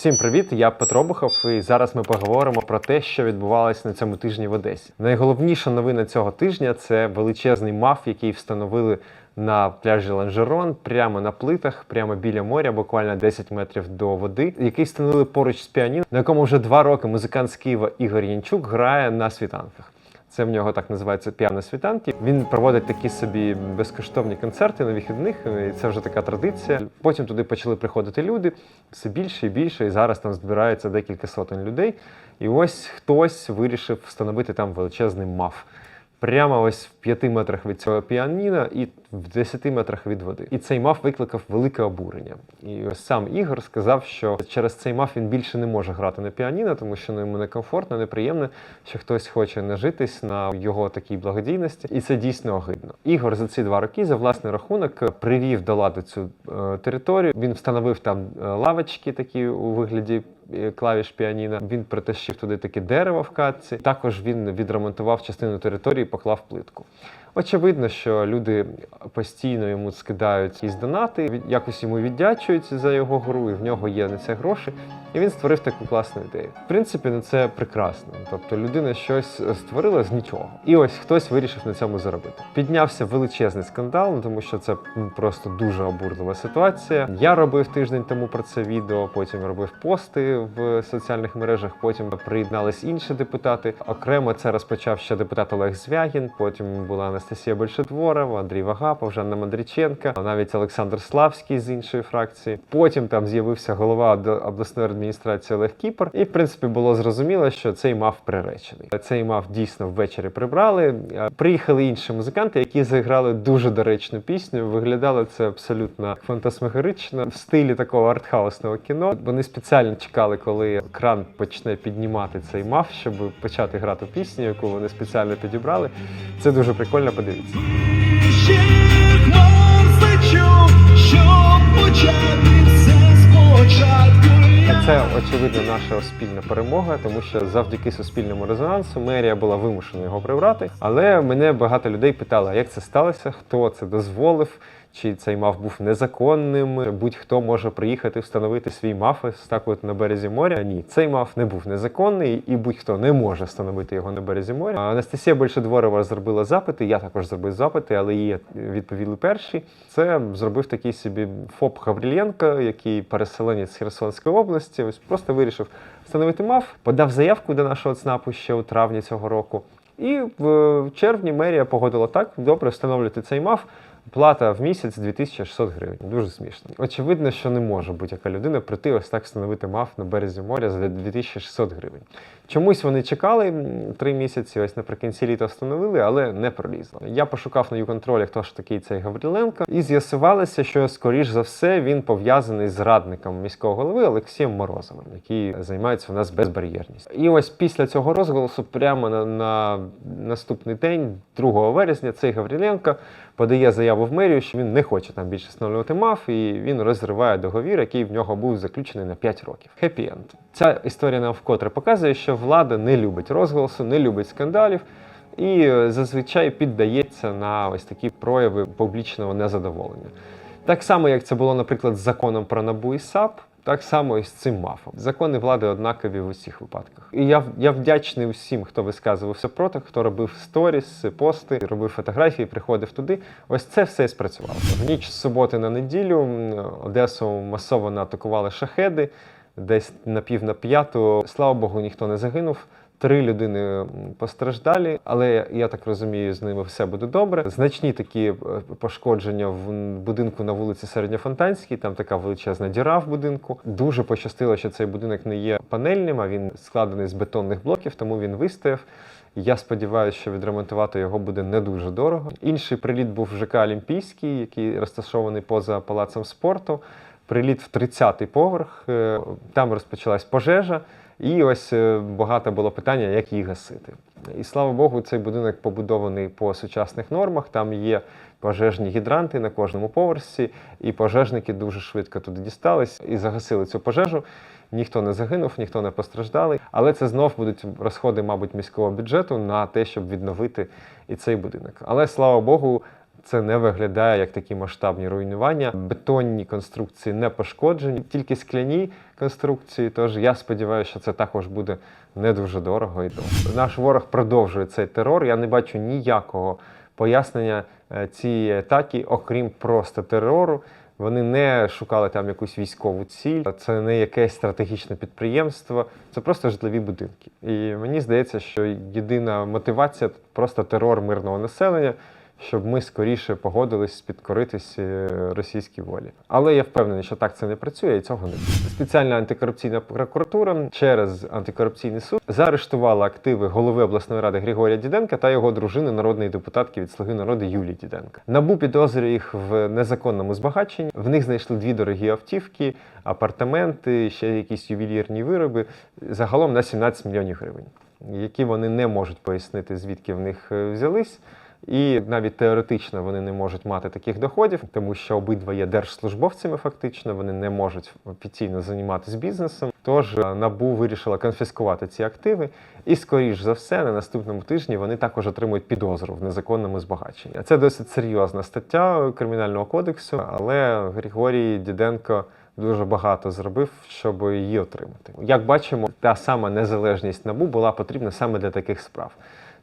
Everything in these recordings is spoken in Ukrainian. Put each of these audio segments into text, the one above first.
Всім привіт! Я Петро Бухов, і зараз ми поговоримо про те, що відбувалося на цьому тижні в Одесі. Найголовніша новина цього тижня це величезний маф, який встановили на пляжі Ланжерон, прямо на плитах, прямо біля моря, буквально 10 метрів до води, який встановили поруч з піаніно, на якому вже два роки музикант з Києва Ігор Янчук грає на світанках. Це в нього так називається піано світанки. Він проводить такі собі безкоштовні концерти на вихідних. І це вже така традиція. Потім туди почали приходити люди все більше і більше. І зараз там збирається декілька сотень людей. І ось хтось вирішив встановити там величезний маф. Прямо ось в п'яти метрах від цього піаніна і в 10 метрах від води. І цей маф викликав велике обурення. І ось сам Ігор сказав, що через цей маф він більше не може грати на піаніно, тому що ну, йому некомфортно, неприємно, що хтось хоче нажитись на його такій благодійності, і це дійсно огидно. Ігор за ці два роки за власний рахунок привів до ладу цю е, територію. Він встановив там е, лавочки такі у вигляді клавіш піаніна. Він притащив туди таке дерево в катці. Також він відремонтував частину території, і поклав плитку. Очевидно, що люди постійно йому скидають якісь донати, якось йому віддячують за його гру, і в нього є на це гроші. І він створив таку класну ідею. В принципі, ну це прекрасно. Тобто людина щось створила з нічого. І ось хтось вирішив на цьому заробити. Піднявся величезний скандал, ну, тому що це просто дуже обурлива ситуація. Я робив тиждень тому про це відео, потім робив пости в соціальних мережах, потім приєднались інші депутати. Окремо це розпочав ще депутат Олег Звягін, потім була Анастасія Большетворова, Андрій Вагапов, Жанна Мандріченка, навіть Олександр Славський з іншої фракції. Потім там з'явився голова обласної адміністрації Олег Кіпер. І в принципі було зрозуміло, що цей мав приречений. Цей мав дійсно ввечері прибрали. Приїхали інші музиканти, які заграли дуже доречну пісню. Виглядало це абсолютно фантасмагорично в стилі такого артхаусного кіно. Вони спеціально чекали, коли кран почне піднімати цей мав, щоб почати грати пісню, яку вони спеціально підібрали. Це дуже прикольно. Подивіться. Все спочатку. Це очевидно наша спільна перемога, тому що завдяки суспільному резонансу мерія була вимушена його прибрати. Але мене багато людей питали, як це сталося, хто це дозволив, чи цей маф був незаконним. Будь-хто може приїхати встановити свій маф так от на березі моря. Ні, цей маф не був незаконний, і будь-хто не може встановити його на березі моря. Анастасія Большедворова зробила запити. Я також зробив запити, але її відповіли перші. Це зробив такий собі ФОП Гавріленко, який переселенець з Херсонської області. Ось просто вирішив встановити МАФ, подав заявку до нашого ЦНАПу ще у травні цього року. І в червні мерія погодила так: добре, встановлюйте цей МАФ. Плата в місяць 2600 гривень. Дуже смішно. Очевидно, що не може будь-яка людина прийти ось так встановити МАФ на березі моря за 2600 гривень. Чомусь вони чекали три місяці, ось наприкінці літа встановили, але не пролізло. Я пошукав на юконтролі, хто ж такий цей Гавриленко, і з'ясувалося, що скоріш за все він пов'язаний з радником міського голови Олексієм Морозовим, який займається у нас безбар'єрністю. І ось після цього розголосу, прямо на, на наступний день, 2 вересня, цей Гавриленко подає заяву в мерію, що він не хоче там більше встановлювати МАФ, і він розриває договір, який в нього був заключений на 5 років. Хеппі енд. Ця історія нам вкотре показує, що влада не любить розголосу, не любить скандалів. І е, зазвичай піддається на ось такі прояви публічного незадоволення. Так само, як це було, наприклад, з законом про НАБУ і САП, так само і з цим мафом. Закони влади однакові в усіх випадках. І я, я вдячний усім, хто висказувався проти, хто робив сторіс, пости, робив фотографії, приходив туди. Ось це все і спрацювало. В ніч з суботи на неділю Одесу масово атакували шахеди. Десь на пів на п'яту. Слава Богу, ніхто не загинув. Три людини постраждалі, але я так розумію, з ними все буде добре. Значні такі е, пошкодження в будинку на вулиці Середньофонтанській. Там така величезна діра в будинку. Дуже пощастило, що цей будинок не є панельним, а він складений з бетонних блоків, тому він вистояв. Я сподіваюся, що відремонтувати його буде не дуже дорого. Інший приліт був в ЖК Олімпійський, який розташований поза палацем спорту. Приліт в 30-й поверх. е, Там розпочалась пожежа. І ось е, багато було питання, як її гасити. І слава Богу, цей будинок побудований по сучасних нормах. Там є пожежні гідранти на кожному поверсі, і пожежники дуже швидко туди дістались і загасили цю пожежу. Ніхто не загинув, ніхто не постраждалий. Але це знов будуть розходи, мабуть, міського бюджету на те, щоб відновити і цей будинок. Але слава Богу, Це не виглядає як такі масштабні руйнування. Бетонні конструкції не пошкоджені, тільки скляні конструкції. Тож я сподіваюся, що це також буде не дуже дорого і. Наш ворог продовжує цей терор. Я не бачу ніякого пояснення е, цієї атаки, окрім просто терору. Вони не шукали там якусь військову ціль, це не якесь стратегічне підприємство, це просто житлові будинки. І мені здається, що єдина мотивація просто терор мирного населення, щоб ми скоріше погодились підкоритись е, російській волі. Але я впевнений, що так це не працює, і цього не буде. Спеціальна антикорупційна прокуратура через антикорупційний суд заарештувала активи голови обласної ради Григорія Діденка та його дружини, народної депутатки від Слуги народу Юлії Діденка. Набу підозрює їх в незаконному збагаченні. В них знайшли дві дорогі автівки, апартаменти, ще якісь ювелірні вироби. Загалом на 17 мільйонів гривень, які вони не можуть пояснити, звідки в них е, взялись. І навіть теоретично вони не можуть мати таких доходів, тому що обидва є держслужбовцями. Фактично, вони не можуть офіційно займатися бізнесом. Тож е, набу вирішила конфіскувати ці активи, і скоріш за все, на наступному тижні вони також отримують підозру в незаконному збагаченні. Це досить серйозна стаття кримінального кодексу, але Григорій Діденко. Дуже багато зробив, щоб її отримати. Як бачимо, та сама незалежність набу була потрібна саме для таких справ.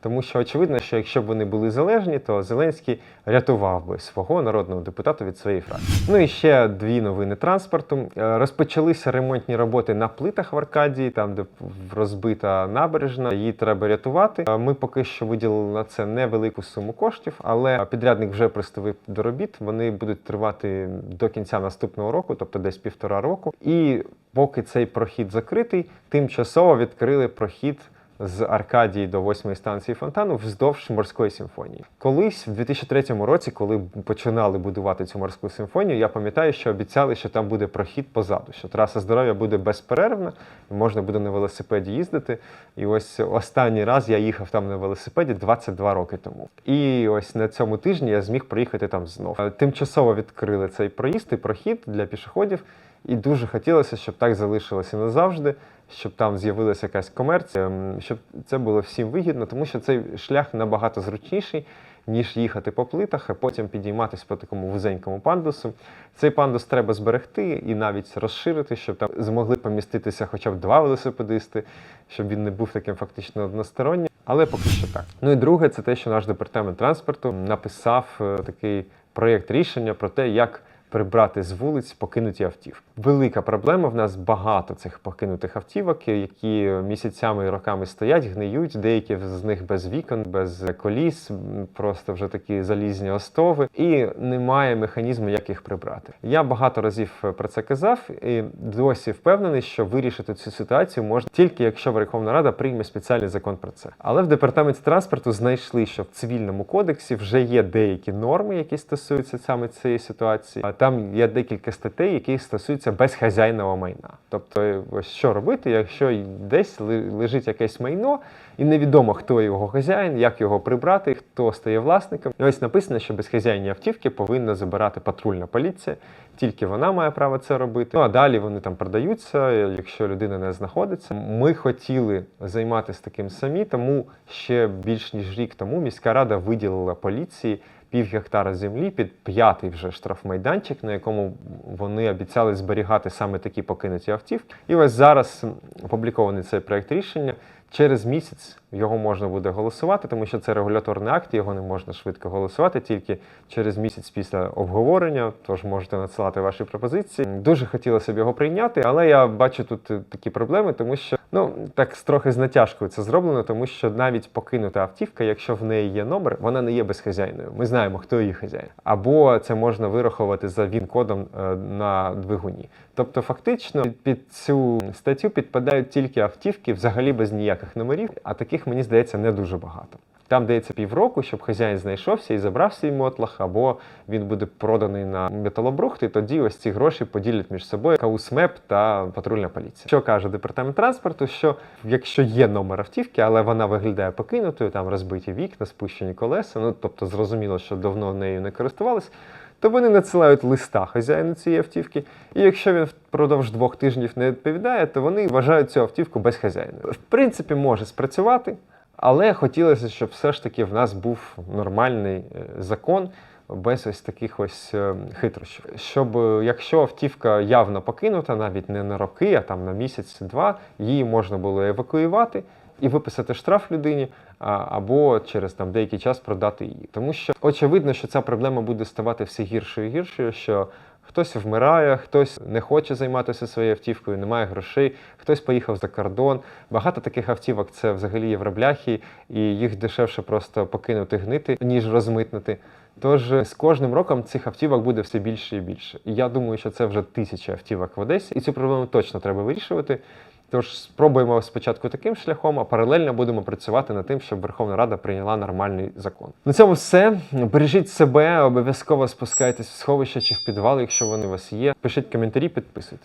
Тому що очевидно, що якщо б вони були залежні, то Зеленський рятував би свого народного депутата від своєї фракції. Ну і ще дві новини транспорту. Е, Розпочалися ремонтні роботи на плитах в Аркадії, там де розбита набережна. Її треба рятувати. Е, Ми поки що виділили на це невелику суму коштів, але підрядник вже приступив до робіт. Вони будуть тривати до кінця наступного року, тобто десь півтора року. І поки цей прохід закритий, тимчасово відкрили прохід з Аркадії до восьмої станції фонтану вздовж морської симфонії. Колись в 2003 році, коли починали будувати цю морську симфонію, я пам'ятаю, що обіцяли, що там буде прохід позаду, що траса здоров'я буде безперервна, можна буде на велосипеді їздити. І ось останній раз я їхав там на велосипеді 22 роки тому. І ось на цьому тижні я зміг проїхати там знов. Тимчасово відкрили цей проїзд і прохід для пішоходів. І дуже хотілося, щоб так залишилося назавжди, щоб там з'явилася якась комерція, щоб це було всім вигідно, тому що цей шлях набагато зручніший, ніж їхати по плитах, а потім підійматися по такому вузенькому пандусу. Цей пандус треба зберегти і навіть розширити, щоб там змогли поміститися хоча б два велосипедисти, щоб він не був таким фактично одностороннім. Але поки що так. Ну і друге, це те, що наш департамент транспорту написав е, такий проєкт рішення про те, як прибрати з вулиць покинуті автівки. Велика проблема. В нас багато цих покинутих автівок, які місяцями і роками стоять, гниють. Деякі з них без вікон, без коліс, просто вже такі залізні остови, і немає механізму, як їх прибрати. Я багато разів про це казав, і досі впевнений, що вирішити цю ситуацію можна тільки якщо Верховна Рада прийме спеціальний закон про це. Але в департаменті транспорту знайшли, що в цивільному кодексі вже є деякі норми, які стосуються саме цієї ситуації. Там є декілька статей, які стосуються безхазяйного майна. Тобто, ось що робити, якщо десь лежить якесь майно, і невідомо, хто його хазяїн, як його прибрати, хто стає власником. І ось написано, що безхазяйні автівки повинна забирати патрульна поліція. Тільки вона має право це робити. Ну а далі вони там продаються, якщо людина не знаходиться. Ми хотіли займатися таким самі, тому ще більш ніж рік тому міська рада виділила поліції пів гектара землі під п'ятий вже штрафмайданчик, на якому вони обіцяли зберігати саме такі покинуті автівки. І ось зараз опублікований цей проект рішення. Через місяць його можна буде голосувати, тому що це регуляторний акт, його не можна швидко голосувати, тільки через місяць після обговорення. Тож можете надсилати ваші пропозиції. Дуже хотілося б його прийняти, але я бачу тут такі проблеми, тому що ну так трохи з натяжкою це зроблено, тому що навіть покинута автівка, якщо в неї є номер, вона не є безхазяйною. Ми знаємо, хто її хазяїн. Або це можна вирахувати за він-кодом е, на двигуні. Тобто, фактично, під цю статтю підпадають тільки автівки взагалі без ніяких номерів, а таких мені здається не дуже багато. Там дається півроку, щоб хазяїн знайшовся і забрав свій мотлах, або він буде проданий на металобрухт, і тоді ось ці гроші поділять між собою Каусмеп та патрульна поліція. Що каже департамент транспорту? Що якщо є номер автівки, але вона виглядає покинутою, там розбиті вікна, спущені колеса, ну тобто зрозуміло, що давно нею не користувались. То вони надсилають листа хазяїну цієї автівки, і якщо він впродовж двох тижнів не відповідає, то вони вважають цю автівку безхазяйною. В принципі, може спрацювати, але хотілося, щоб все ж таки в нас був нормальний е, закон, без ось таких ось е, хитрощів. Щоб е, якщо автівка явно покинута, навіть не на роки, а там на місяць-два, її можна було евакуювати і виписати штраф людині, або через там деякий час продати її. Тому що очевидно, що ця проблема буде ставати все гіршою і гіршою, що хтось вмирає, хтось не хоче займатися своєю автівкою, немає грошей, хтось поїхав за кордон. Багато таких автівок це взагалі євробляхи, і їх дешевше просто покинути гнити, ніж розмитнити. Тож з кожним роком цих автівок буде все більше і більше. І я думаю, що це вже тисячі автівок в Одесі, і цю проблему точно треба вирішувати. Тож спробуємо спочатку таким шляхом, а паралельно будемо працювати над тим, щоб Верховна Рада прийняла нормальний закон. На цьому все. Бережіть себе, обов'язково спускайтесь в сховища чи в підвал, якщо вони у вас є. Пишіть коментарі, підписуйтесь.